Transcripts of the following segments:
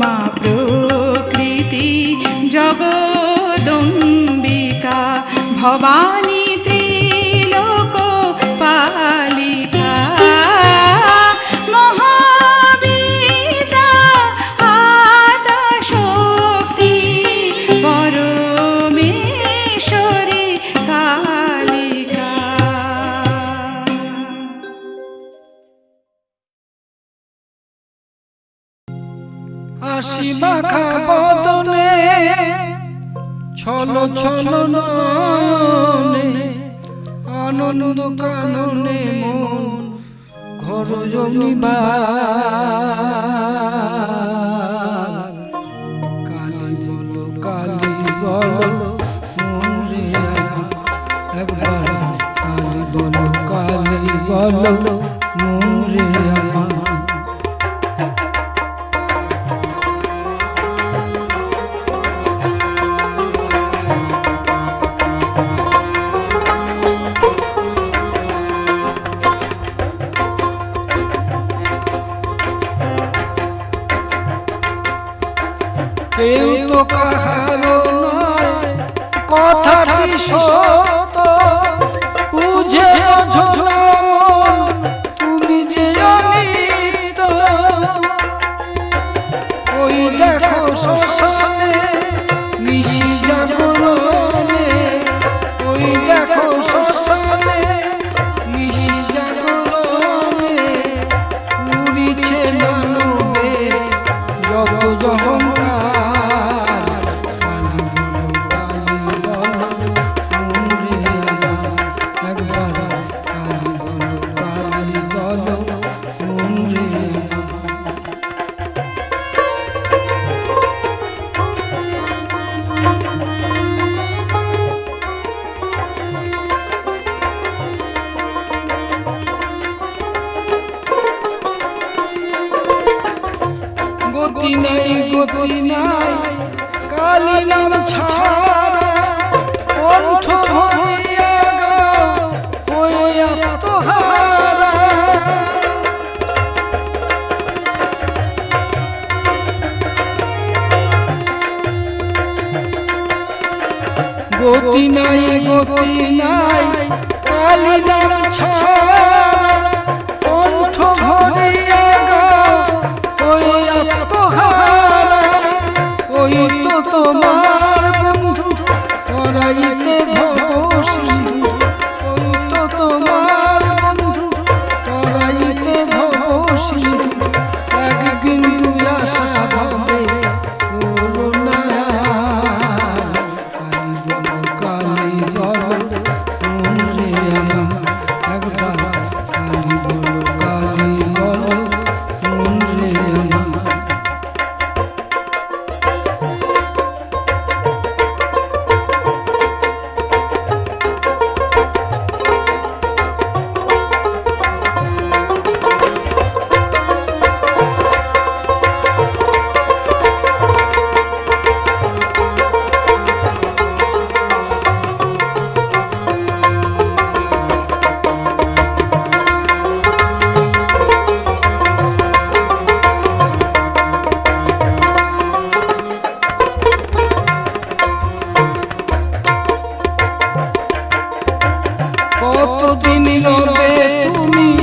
মা প্রকৃতি জগদম্বিকা ভবানী আসি মাখা বদনে ছল ছল নয়নে আনন্দ কাননে মন ঘর জমিবা। কালি বলো কালি বলো, মন গতি নাই কালিলাম ছাড় কতদিন রবে তুমি?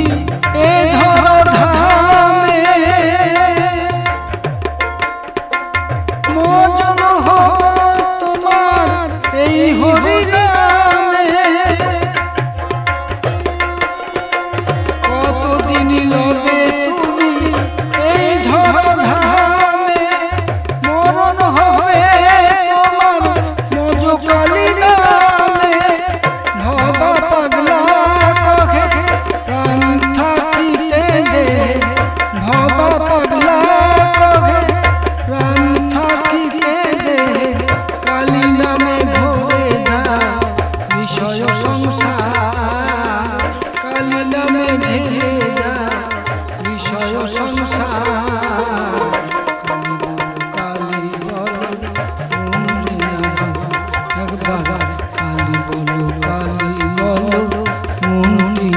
কালি বলো কালি বলো মুন্ডি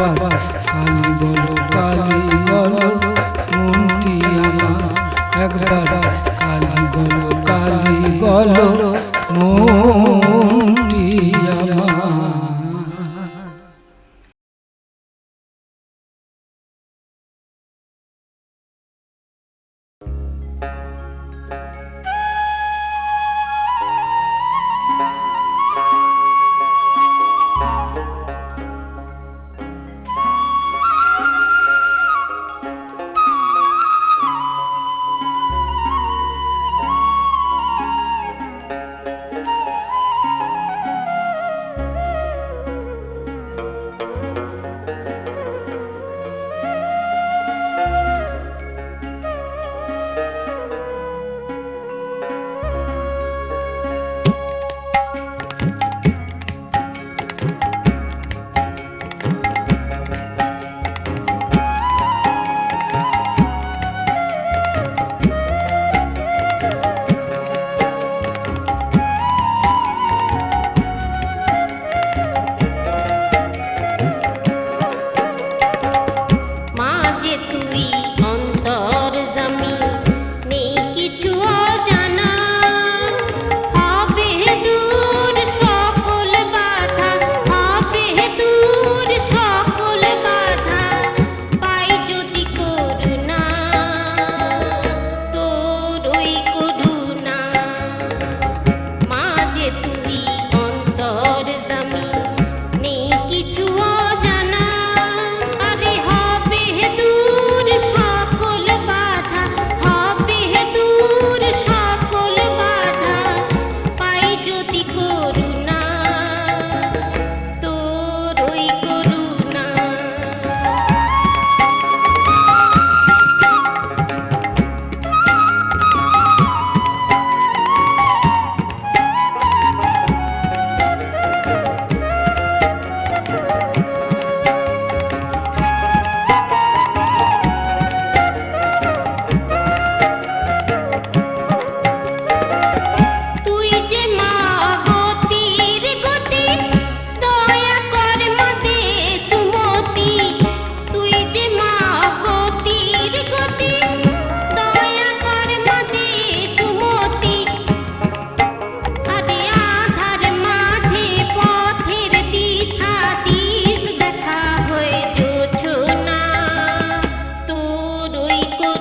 আমার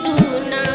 do now.